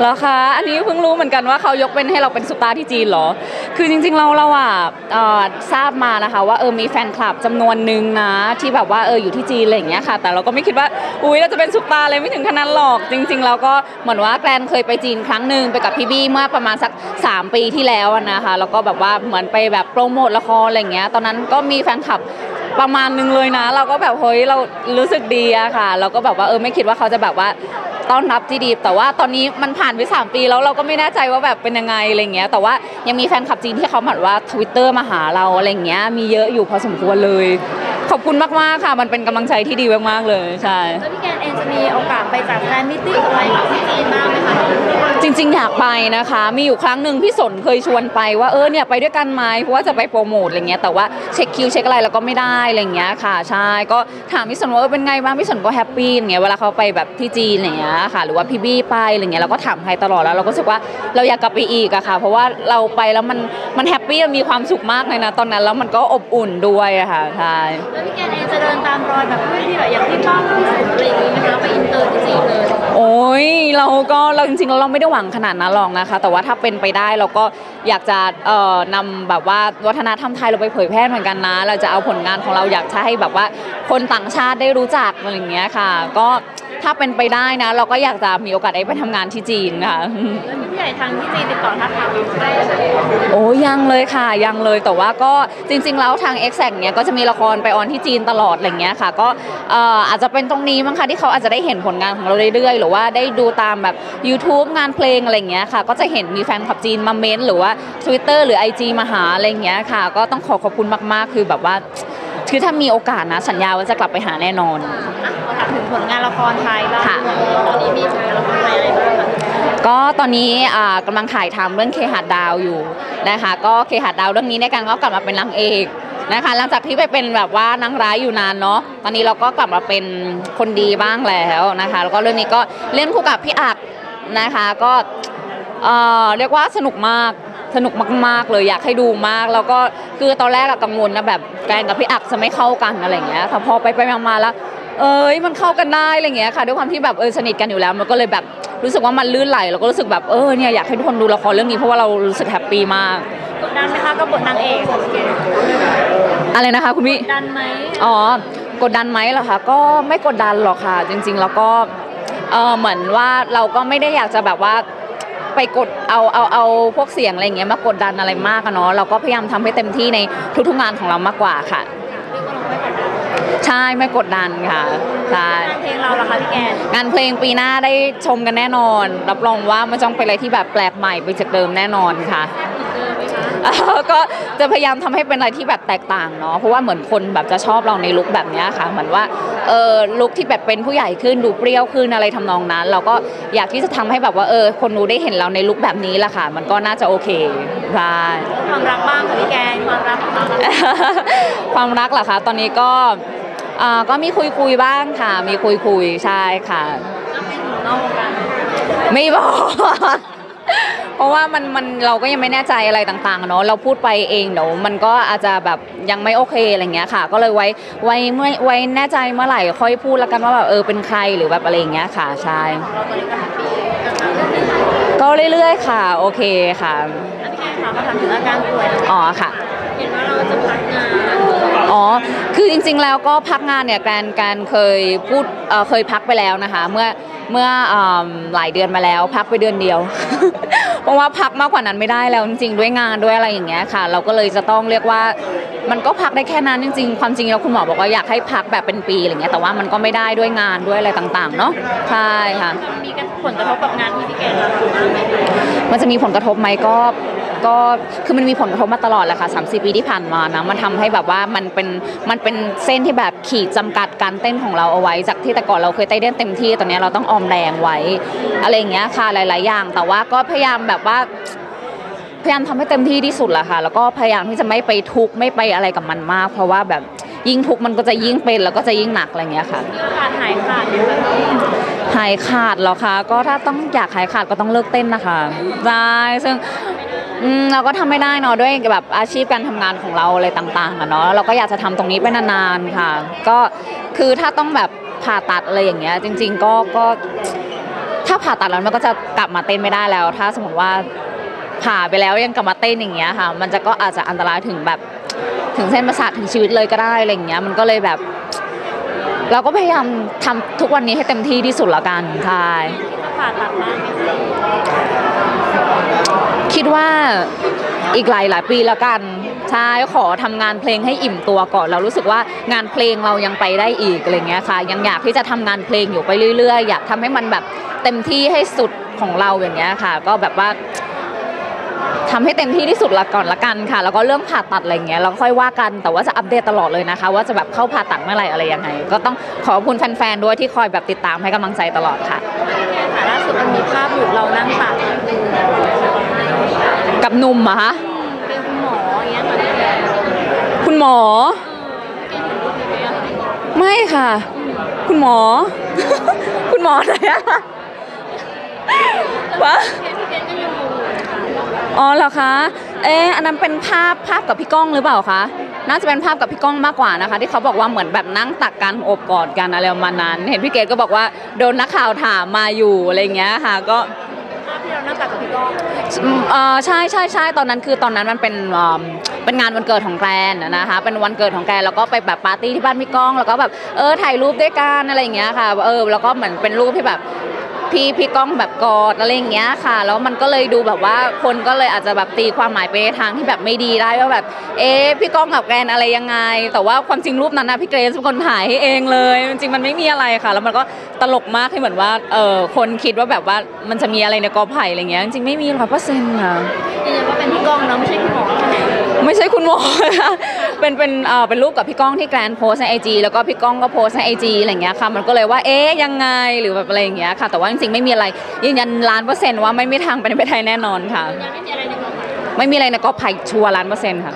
แล้วคะ อันนี้เพิ่งรู้เหมือนกันว่าเขายกเป็นให้เราเป็นซุปตาร์ที่จีนเหรอ คือจริงๆเราเราอะทราบมานะคะว่าเออมีแฟนคลับจำนวนหนึ่งนะที่แบบว่าเอออยู่ที่จีนอะไรอย่างเงี้ยค่ะ แต่เราก็ไม่คิดว่าอุ้ยเราจะเป็นซุปตาร์เลยไม่ถึงขนาดหรอก จริงๆเราก็เหมือนว่าแกรนเคยไปจีนครั้งหนึ่งไปกับพี่บี้เมื่อประมาณสัก 3 ปีที่แล้วนะคะแล้วก็แบบว่าเหมือนไปแบบโปรโมทละครอะไรอย่างเงี้ยตอนนั้นก็มีแฟนคลับประมาณนึงเลยนะ เราก็แบบเฮ้ยเรารู้สึกดีอะค่ะ เราก็แบบว่าเออไม่คิดว่าเขาจะแบบว่า ต้อนรับที่ดี แต่ว่าตอนนี้มันผ่านไป 3 ปีแล้วเราก็ไม่แน่ใจว่าแบบเป็นยังไงอะไรเงี้ยแต่ว่ายังมีแฟนคลับจีนที่เขาหมือนว่าทวิตเตอร์มาหาเราอะไรเงี้ยมีเยอะอยู่พอสมควรเลย ขอบคุณมากๆค่ะ มันเป็นกำลังใจที่ดีมากๆเลยใช่ แล้วพี่แกนเองจะมีโอกาสไปจัดแฟนมิตติ้งอะไรกับที่จีนบ้างไหมคะจริงๆ อยากไปนะคะ มีอยู่ครั้งหนึ่งพี่สนเคยชวนไปว่าเออเนี่ยไปด้วยกันไหมเพราะว่าจะไปโปรโมทอะไรเงี้ยแต่ว่าเช็คคิวเช็คอะไรแล้วก็ไม่ได้อะไรเงี้ยค่ะใช่ก็ถามพี่สนว่าเออเป็นไงบ้างพี่สนก็แฮปปี้อย่างเงี้ยเวลาเขาไปแบบที่จีนอะไรเงี้ยค่ะ หรือว่าพี่บี้ไปอะไรเงี้ยเราก็ถามใครตลอดแล้วเราก็รู้สึกว่าเราอยากกลับไปอีกอะค่ะ เพราะว่าเราไปแล้วมันมันแฮปปี้มีความสุขมากเลยนะตอนนั้นแล้วมันก็อบอุ่นด้วยอะค่ะใช่แล้วพี่แกนเองจะเดินตามรอยแบบเพื่อนที่แบบอย่างพี่ป้องที่สุดอะไรอย่างนี้ไหมคะไปอินเตอร์ที่จีนเลยโอ้ยเราก็เราจริงๆเราไม่ได้หวังขนาดนั้นหรอกนะคะ แต่ว่าถ้าเป็นไปได้เราก็อยากจะเอ่อนำแบบว่าวัฒนธรรมไทยเราไปเผยแพร่เหมือนกันนะ เราจะเอาผลงานของเราอยากจะให้แบบว่าคนต่างชาติได้รู้จักอะไรอย่างเงี้ยค่ะ ก็ ถ้าเป็นไปได้นะ เราก็อยากจะมีโอกาสได้ไปทำงานที่จีนค่ะ แล้วมีผู้ใหญ่ทางที่จีนติดต่อทักทามเราได้ไหมโอ้ยังเลยค่ะยังเลยแต่ว่าก็จริง ๆ แล้วทาง e x a c t เนี้ยก็จะมีละครไปออนที่จีนตลอดอะไรเงี้ยค่ะ ก็เอ่ออาจจะเป็นตรงนี้มั้งคะที่เขาอาจจะได้เห็นผลงานของเราเรื่อยๆ หรือว่าได้ดูตามแบบ YouTube งานเพลงอะไรเงี้ยค่ะ ก็จะเห็นมีแฟนคลับจีนมาเม้นต์หรือว่า Twitter หรือ IG มาหาอะไรเงี้ยค่ะ ก็ต้องขอขอบคุณมากๆ คือแบบว่าคือถ้ามีโอกาสนะสัญญาว่าจะกลับไปหาแน่นอน อะขอถามถึงผลงานละครไทยบ้างค่ะ ตอนนี้มีผลงานละครไทยอะไรบ้างคะก็ตอนนี้อ่ากำลังถ่ายทำเรื่องเคหาดดาวอยู่นะคะ ก็เคหาดดาวเรื่องนี้ในยการก็กลับมาเป็นนางเอกนะคะ หลังจากที่ไปเป็นแบบว่านางร้ายอยู่นานเนาะตอนนี้เราก็กลับมาเป็นคนดีบ้างแล้วนะคะ แล้วก็เรื่องนี้ก็เล่นคู่กับพี่อักนะคะก็เอ่อเรียกว่าสนุกมากสนุกมาก ๆ เลยอยากให้ดูมาก แล้วก็คือตอนแรกอะกังวลนะแบบแกนกับพี่อักจะไม่เข้ากันอะไรอย่างเงี้ยแต่พอไปไปๆมาๆแล้ว เอ้ยมันเข้ากันได้อะไรอย่างเงี้ยค่ะ ด้วยความที่แบบเออสนิทกันอยู่แล้ว มันก็เลยแบบรู้สึกว่ามันลื่นไหลแล้วก็รู้สึกแบบเออเนี่ยอยากให้ทุกคนดูละครเรื่องนี้เพราะว่าเรารู้สึกแฮปปี้มากกดดันไหมคะกับบทนางเอกของพี่แกนอะไรนะคะคุณพี่กดดันไหมอ๋อกดดันไหมเหรอคะก็ไม่กดดันหรอกค่ะ จริง ๆ แล้วก็เออเหมือนว่าเราก็ไม่ได้อยากจะแบบว่าไปกดเอาเอาเอาพวกเสียงอะไรอย่างเงี้ยมากดดันอะไรมากอะเนาะเราก็พยายามทำให้เต็มที่ในทุกๆงานของเรามากกว่าค่ะ ใช่ไม่กดดันค่ะใช่งานเพลงเราล่ะคะพี่แกนงานเพลงปีหน้าได้ชมกันแน่นอน รับรองว่ามันจ้องเป็นอะไรที่แบบแปลกใหม่ไปจากเดิมแน่นอนค่ะเจอไหมคะเอ่อก็จะพยายามทำให้เป็นอะไรที่แบบแตกต่างเนาะเพราะว่าเหมือนคนแบบจะชอบเราในลุคแบบเนี้ยค่ะ เหมือนว่าเออลุคที่แบบเป็นผู้ใหญ่ขึ้นดูเปรี้ยวขึ้นอะไรทำนองนั้น เราก็อยากที่จะทำให้แบบว่าเออคนดูได้เห็นเราในลุคแบบนี้แหละค่ะ มันก็น่าจะโอเคใช่ความรักบ้างค่ะพี่แกนความรักของเราความรักเหรอคะตอนนี้ก็ อ่าก็มีคุยคุยๆบ้างค่ะ มีคุยคุยๆใช่ค่ะก็เป็นหนูนอกวงการไม่บอก เพราะว่ามันมันเราก็ยังไม่แน่ใจอะไรต่างๆอะเนาะเราพูดไปเองเดี๋ยวมันก็อาจจะแบบยังไม่โอเคอะไรเงี้ยค่ะ ก็เลยไว้ไว้เมื่อไว้แน่ใจเมื่อไหร่ค่อยพูดแล้วกันว่าแบบเออเป็นใครหรือแบบอะไรอย่างเงี้ยค่ะใช่เราตอนนี้ก็แฮปปี้ก็เรื่อยๆค่ะ โอเคค่ะแล้วพี่แกนคะมาถามถึงอาการป่วยนะคะ อ๋อค่ะ เห็นว่าเราจะพักงาน อ๋อ คือจริงๆแล้วก็พักงานเนี่ยการการเคยพูดเอ่อเคยพักไปแล้วนะคะ เมื่อเมื่ออืมหลายเดือนมาแล้ว พักไปเดือนเดียว เพราะว่าพักมากกว่านั้นไม่ได้แล้วจริงๆด้วยงานด้วยอะไรอย่างเงี้ยค่ะ เราก็เลยจะต้องเรียกว่า มันก็พักได้แค่นั้นจริง ๆ ความจริงแล้วคุณหมอบอกว่าอยากให้พักแบบเป็นปีอะไรเงี้ยแต่ว่ามันก็ไม่ได้ด้วยงานด้วยอะไรต่างๆเนาะใช่ค่ะมันมีผลกระทบกับงานที่พี่แกนเราทำบ้างไหมคะมันจะมีผลกระทบไหมก็ ก็คือมันมีผลกระทบมาตลอดแหละค่ะ3ปีที่ผ่านมานะมันทำให้แบบว่ามันเป็นมันเป็นเส้นที่แบบขีดจำกัดการเต้นของเราเอาไว้ จากที่แต่ก่อนเราเคยเต้นได้เต็มที่ตอนนี้เราต้องออมแรงไว้ อะไรอย่างเงี้ยค่ะหลาย ๆ อย่าง แต่ว่าก็พยายามแบบว่าพยายามทำให้เต็มที่ที่สุดแหละค่ะ แล้วก็พยายามที่จะไม่ไปทุกข์ไม่ไปอะไรกับมันมาก เพราะว่าแบบยิ่งทุกข์มันก็จะยิ่งเป็นแล้วก็จะยิ่งหนักอะไรอย่างเงี้ยค่ะมีโอกาสหายขาดไหมคะหายขาดเหรอคะก็ถ้าต้องอยากหายขาดก็ต้องเลิกเต้นนะคะได้ซึ่ง อืมเราก็ทำไม่ได้เนาะด้วยแบบอาชีพการทำงานของเราอะไรต่างๆอะเนาะเราก็อยากจะทำตรงนี้ไปนานๆค่ะ ก็คือถ้าต้องแบบผ่าตัดอะไรอย่างเงี้ย จริง ๆ ก็ก็ถ้าผ่าตัดแล้วมันก็จะกลับมาเต้นไม่ได้แล้ว ถ้าสมมติว่าผ่าไปแล้วยังกลับมาเต้นอย่างเงี้ยค่ะ มันจะก็อาจจะอันตรายถึงแบบถึงเส้นประสาทถึงชีวิตเลยก็ได้อะไรอย่างเงี้ยมันก็เลยแบบ เราก็พยายามทำทุกวันนี้ให้เต็มที่ที่สุดละกันใช่ที่จะผ่าตัดบ้าง ดว่าอีกหลายหลายปีแล้วกันใช่ขอทำงานเพลงให้อิ่มตัวก่อนเรารู้สึกว่างานเพลงเรายังไปได้อีกอะไรเงี้ยค่ะ ยังอยากที่จะทำงานเพลงอยู่ไปเรื่อยๆ อยากทำให้มันแบบเต็มที่ให้สุดของเราอย่างเงี้ยค่ะ ก็แบบว่าทำให้เต็มที่ที่สุดละก่อนละกันค่ะ แล้วก็เรื่องผ่าตัดอะไรเงี้ยเราค่อยว่ากันแต่ว่าจะอัปเดตตลอดเลยนะคะ ว่าจะแบบเข้าผ่าตัดเมื่อไหร่อะไรยังไง ก็ต้องขอบคุณแฟนๆด้วยที่คอยแบบติดตามให้กำลังใจตลอดค่ะแค่ค่ะล่าสุดมันมีภาพหลุดเรานั่งตัด กับหนุ่มอะคะเป็นคุณหมออย่างเงี้ยค่ะพี่แกคุณหมอเออพี่แกเห็นรูปนี้ไหมอะคะไม่ค่ะ คุณหมอ คุณหมอไหนอะวะพี่แกก็ยังงงอยู่นะคะอ๋อเหรอคะ เอ๊ะอันนั้นเป็นภาพภาพกับพี่ก้องหรือเปล่าคะน่าจะเป็นภาพกับพี่ก้องมากกว่านะคะ ที่เขาบอกว่าเหมือนแบบนั่งตักกันโอบกอดกันอะไรประมาณนั้น เห็นพี่เกดก็บอกว่าโดนนักข่าวถามมาอยู่อะไรอย่างเงี้ยค่ะ ก็ภาพ ที่เรานั่งตัดกับพี่ก้องอืมเอ่อใช่ใช่ใช่ตอนนั้นคือตอนนั้นมันเป็นเอิ่มเป็นงานวันเกิดของแกรนอะนะคะ เป็นวันเกิดของแกรนแล้วก็ไปแบบปาร์ตี้ที่บ้านพี่ก้อง แล้วก็แบบเออถ่ายรูปด้วยกันอะไรอย่างเงี้ยค่ะ เออแล้วก็เหมือนเป็นรูปที่แบบ พี่พี่ก้องแบบกอดอะไรอย่างเงี้ยค่ะ แล้วมันก็เลยดูแบบว่าคนก็เลยอาจจะแบบตีความหมายไปในทางที่แบบไม่ดีได้ว่าแบบเอ๊ะพี่ก้องกับแกรนอะไรยังไง แต่ว่าความจริงรูปนั้นนะพี่เกรซเป็นคนถ่ายให้เองเลย จริงๆมันไม่มีอะไรค่ะ แล้วมันก็ตลกมากที่เหมือนว่าเออคนคิดว่าแบบว่ามันจะมีอะไรในกอไผ่อะไรเงี้ยจริงๆไม่มีร้อยเปอร์เซ็นต์ค่ะยืนยันว่าเป็นพี่ก้องเนาะไม่ใช่คุณหมอใช่ไหมไม่ใช่คุณหมอนะคะ เป็นเป็นเอ่อเป็นรูปกับพี่ก้องที่แกรนโพสในไอจีแล้วก็พี่ก้องก็โพสในไอจีอะไรอย่างเงี้ยค่ะมันก็เลยว่าเอ๊ยยังไงหรือแบบอะไรอย่างเงี้ยค่ะ แต่ว่าจริงๆไม่มีอะไรยืนยันล้านเปอร์เซ็นต์ว่าไม่มีทางเป็นไปได้แน่นอนค่ะ ยังไม่มีอะไรในกระไม่มีอะไรนะก็ไผ่ชัวร์ล้านเปอร์เซ็นต์ค่ะ